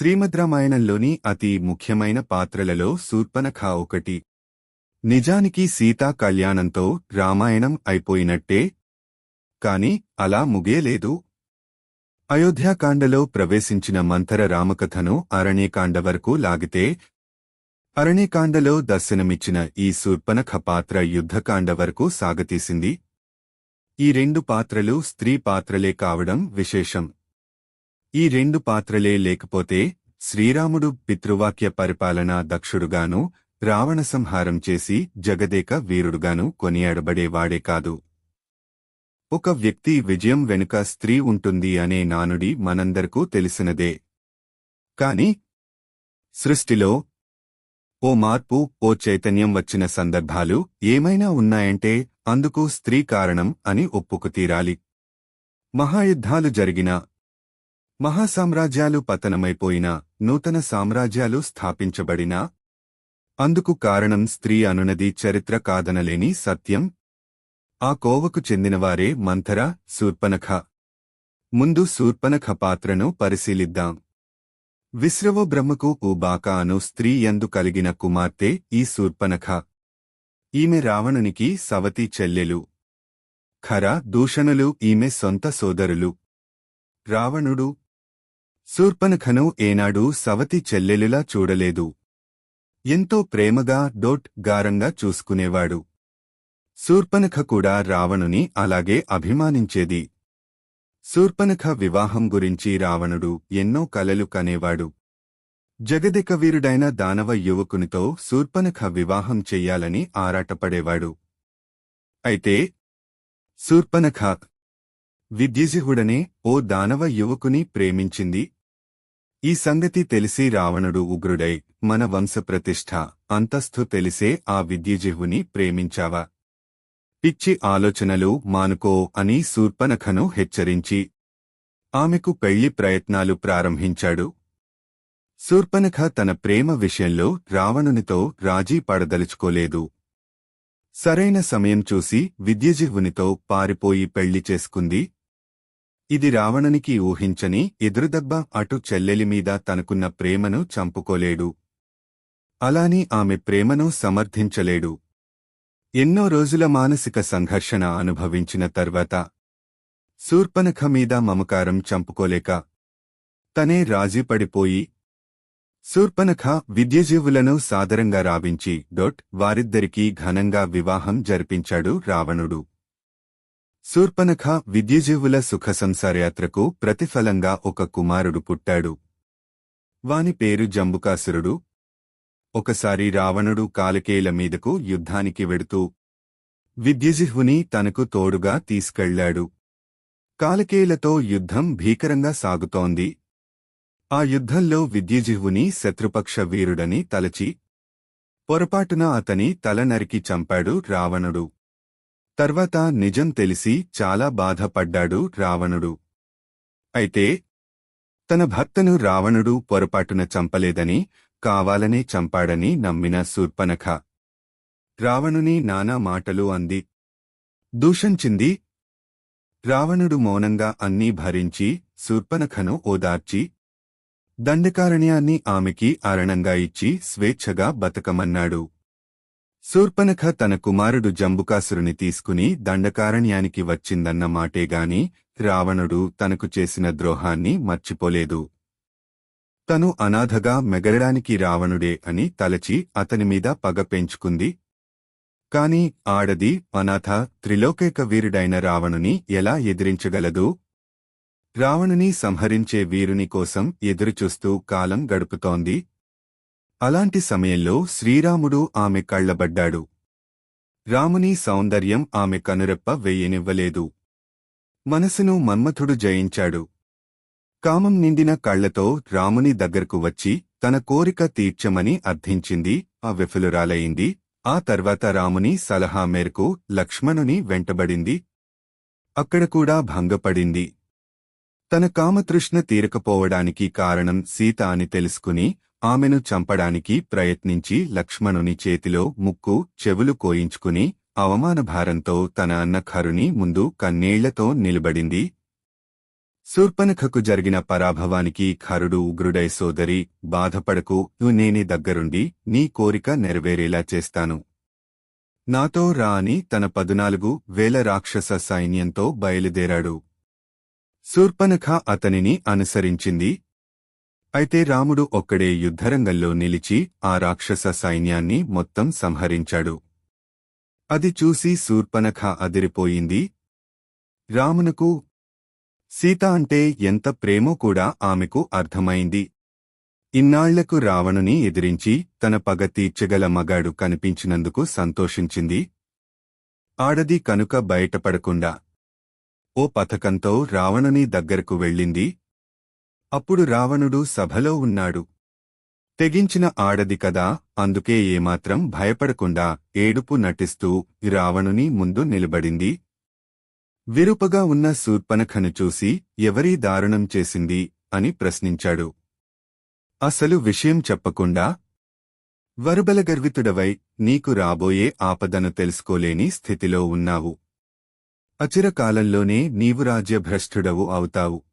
శ్రీమద్ రామాయణంలోని అతి ముఖ్యమైన పాత్రలలో శూర్పనఖ ఒకటి. నిజానికి సీతా కళ్యాణంతో రామాయణం అయిపోయినట్టే. కాని అలా ముగేలేదు అయోధ్యాకాండలో ప్రవేశించిన మంథర రామకథను అరణ్యకాండ వరకు లాగితే అరణ్యకాండలో దర్శనమిచ్చిన ఈ శూర్పనఖ పాత్ర యుద్ధకాండ వరకు సాగతీసింది. ఈ రెండు పాత్రలు స్త్రీ పాత్రలే కావడం విశేషం. ఈ రెండు పాత్రలే లేకపోతే శ్రీరాముడు పితృవాక్య పరిపాలనా దక్షుడుగాను రావణ సంహారం చేసి జగదేక వీరుడుగాను కొనియాడబడేవాడే కాదు. ఒక వ్యక్తి విజయం వెనుక స్త్రీ ఉంటుంది అనే నానుడి మనందరికూ తెలిసినదే. కాని సృష్టిలో ఓ మార్పు ఓ చైతన్యం వచ్చిన సందర్భాలు ఏమైనా ఉన్నాయంటే అందుకు స్త్రీ కారణం అని ఒప్పుకు తీరాలి. మహాయుద్ధాలు జరిగిన మహాసామ్రాజ్యాలు పతనమైపోయినా నూతన సామ్రాజ్యాలు స్థాపించబడినా? అందుకు కారణం స్త్రీ అనునది చరిత్ర కాదనలేని సత్యం? ఆ కోవకు చెందినవారే మంథర శూర్పనఖ. ముందు శూర్పనఖ పాత్రను పరిశీలిద్దాం. విశ్రవ బ్రహ్మకు ఉబాక అను స్త్రీ యందు కలిగిన కుమార్తె ఈ శూర్పనఖ. ఈమె రావణునికి సవతి చెల్లెలు. ఖర దూషణులు ఈమె సొంత సోదరులు. రావణుడు శూర్పనఖను ఏనాడూ సవతి చెల్లెలులా చూడలేదు. ఎంతో ప్రేమగా డోట్ గారంగా చూసుకునేవాడు. శూర్పనఖ కూడా రావణుని అలాగే అభిమానించేది. శూర్పనఖ వివాహం గురించి రావణుడు ఎన్నో కలలు కనేవాడు. జగదికవీరుడైన దానవ యువకునితో శూర్పనఖ వివాహం చెయ్యాలని ఆరాటపడేవాడు. అయితే శూర్పనఖ విద్యజిహుడనే ఓ దానవ యువకుని ప్రేమించింది ఈ సంగతి తెలిసి రావణుడు ఉగ్రుడై మన వంశప్రతిష్ఠ అంతస్థు తెలిసే ఆ విద్యజిహుని ప్రేమించావా? పిచ్చి ఆలోచనలు మానుకో అని శూర్పనఖను హెచ్చరించి ఆమెకు పెళ్ళి ప్రయత్నాలు ప్రారంభించాడు. శూర్పనఖ తన ప్రేమ విషయంలో రావణునితో రాజీ పడదలుచుకోలేదు. సరైన సమయం చూసి విద్యజిహ్వునితో పారిపోయి పెళ్ళి చేసుకుంది ఇది రావణునికి ఊహించని ఎదురుదెబ్బ అటు చెల్లెలి మీద తనకున్న ప్రేమను చంపుకోలేడు. అలాని ఆమె ప్రేమను సమర్థించలేడు. ఎన్నో రోజుల మానసిక సంఘర్షణ అనుభవించిన తర్వాత శూర్పనఖ మీద మమకారం చంపుకోలేక తనే రాజీపడిపోయి శూర్పనఖ విద్యజీవులను సాదరంగా రావించి డొట్ వారిద్దరికీ ఘనంగా వివాహం జరిపించాడు రావణుడు. శూర్పనఖ విద్యజీవుల సుఖ సంసారయాత్రకు ప్రతిఫలంగా ఒక కుమారుడు పుట్టాడు. వాని పేరు జంబుకాసురుడు. ఒకసారి రావణుడు కాలకేల మీదకు యుద్ధానికి వెడుతూ విద్యజిహ్వుని తనకు తోడుగా తీసుకెళ్ళాడు. కాలకేలతో యుద్ధం భీకరంగా సాగుతోంది. ఆ యుద్ధంలో విద్యజిహ్వుని శత్రుపక్ష వీరుడని తలచి పొరపాటున అతని తల నరికి చంపాడు రావణుడు. తర్వాత నిజం తెలిసి చాలా బాధపడ్డాడు రావణుడు. అయితే తన భర్తను రావణుడు పొరపాటున చంపలేదని కావాలనే చంపాడని నమ్మిన శూర్పనఖ. రావణుని నానా మాటలు అంది. దూషించింది. రావణుడు మౌనంగా అన్నీ భరించి శూర్పనఖను ఓదార్చి దండకారణ్యాన్ని ఆమెకి అరణంగా ఇచ్చి స్వేచ్ఛగా బతకమన్నాడు. శూర్పనఖ తన కుమారుడు జంబుకాసురుని తీసుకుని దండకారణ్యానికి వచ్చిందన్న మాటేగాని రావణుడు తనకు చేసిన ద్రోహాన్ని మర్చిపోలేదు. తను అనాథగా మెగరడానికి రావణుడే అని తలచి అతనిమీద పగ పెంచుకుంది. కాని ఆడది అనాథ త్రిలోకేక వీరుడైన రావణుని ఎలా ఎదిరించగలదు? రావణుని సంహరించే వీరుని కోసం ఎదురుచూస్తూ కాలం గడుపుతోంది. అలాంటి సమయంలో శ్రీరాముడు ఆమె కళ్ళబడ్డాడు రాముని సౌందర్యం ఆమె కనురెప్ప వెయ్యనివ్వలేదు మనసును మన్మథుడు జయించాడు. కామం నిండిన కళ్ళతో రాముని దగ్గరకు వచ్చి తన కోరిక తీర్చమని అర్థించింది ఆ విఫలురాలయింది ఆ తర్వాత రాముని సలహా మేరకు లక్ష్మణుని వెంటబడింది. అక్కడ కూడా భంగపడింది. తన కామతృష్ణ తీరకపోవడానికి కారణం సీత అని తెలుసుకుని ఆమెను చంపడానికి ప్రయత్నించి లక్ష్మణుని చేతిలో ముక్కు చెవులు కోయించుకుని అవమానభారంతో తన అన్న ఖరుని ముందు కన్నీళ్ళతో నిలబడింది. శూర్పనఖకు జరిగిన పరాభవానికి ఖరుడు ఉగ్రుడై సోదరి బాధపడకు నేనే దగ్గరుండి నీ కోరిక నెరవేరేలా చేస్తాను. నాతో రా అని తన పదునాలుగు వేల రాక్షస సైన్యంతో బయలుదేరాడు. శూర్పనఖ అతనిని అనుసరించింది. అయితే రాముడు ఒక్కడే యుద్ధరంగంలో నిలిచి ఆ రాక్షస సైన్యాన్ని మొత్తం సంహరించాడు. అది చూసి శూర్పనఖ అదిరిపోయింది. రామునకు సీత అంటే ఎంత ప్రేమో కూడా ఆమెకు అర్థమైంది. ఇన్నాళ్ళకు రావణుని ఎదిరించి తన పగ తీర్చగల మగాడు కనిపించినందుకు సంతోషించింది. ఆడది కనుక బయటపడకుండా ఓ పథకంతో రావణుని దగ్గరకు వెళ్ళింది. అప్పుడు రావణుడు సభలో ఉన్నాడు. తెగించిన ఆడది కదా అందుకే ఏమాత్రం భయపడకుండా ఏడుపు నటిస్తూ రావణుని ముందు నిలబడింది. విరుపగా ఉన్న శూర్పనఖను చూసి ఎవరీ దారుణం చేసింది అని ప్రశ్నించాడు. అసలు విషయం చెప్పకుండా వరుబలగర్వితుడవై నీకు రాబోయే ఆపదను తెలుసుకోలేని స్థితిలో ఉన్నావు. అచిరకాలంలోనే నీవు రాజ్యభ్రష్టుడవు అవుతావు.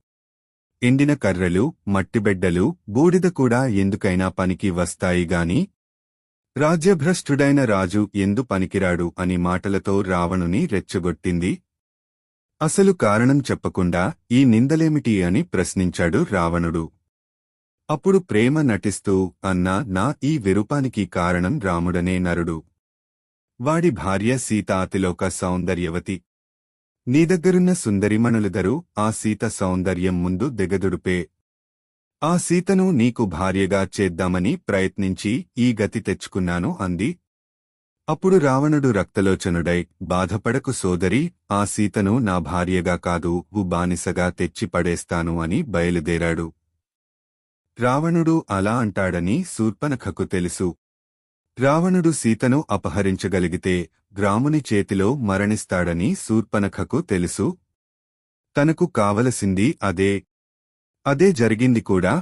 ఎండిన కర్రలు మట్టిబెడ్డలు బూడిద కూడా ఎందుకైనా పనికి వస్తాయి గాని? రాజ్యభ్రష్టుడైన రాజు ఎందు పనికిరాడు అని మాటలతో రావణుని రెచ్చగొట్టింది. అసలు కారణం చెప్పకుండా ఈ నిందలేమిటి అని ప్రశ్నించాడు రావణుడు. అప్పుడు ప్రేమ నటిస్తూ అన్నా నా ఈ విరూపానికి కారణం రాముడనే నరుడు. వాడి భార్య సీత అతిలోక సౌందర్యవతి. నీ దగ్గరున్న సుందరిమణులిద్దరూ ఆ సీత సౌందర్యం ముందు దిగదుడుపే. ఆ సీతను నీకు భార్యగా చేద్దామని ప్రయత్నించి ఈ గతి తెచ్చుకున్నాను అంది. అప్పుడు రావణుడు రక్తలోచనుడై బాధపడకు సోదరి ఆ సీతను నా భార్యగా కాదు ఉ బానిసగా తెచ్చి పడేస్తాను అని బయలుదేరాడు. రావణుడు అలా అంటాడని శూర్పనఖకు తెలుసు. రావణుడు సీతను అపహరించగలిగితే గ్రాముని చేతిలో మరణిస్తాడని శూర్పనఖకు తెలుసు. తనకు కావలసింది అదే. అదే జరిగింది కూడా.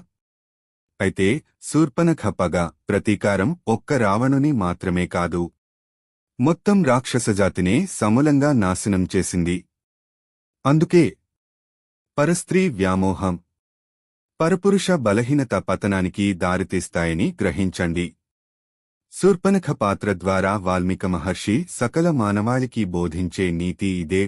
అయితే శూర్పనఖ పగ ప్రతీకారం ఒక్క రావణుని మాత్రమే కాదు. మొత్తం రాక్షసజాతినే సమూలంగా నాశనం చేసింది. అందుకే పరస్త్రీ వ్యామోహం పరపురుష బలహీనత పతనానికి దారితీస్తాయని గ్రహించండి. శూర్పనఖ పాత్ర ద్వారా వాల్మీక మహర్షి సకల మానవాళికి బోధించే నీతి ఇదే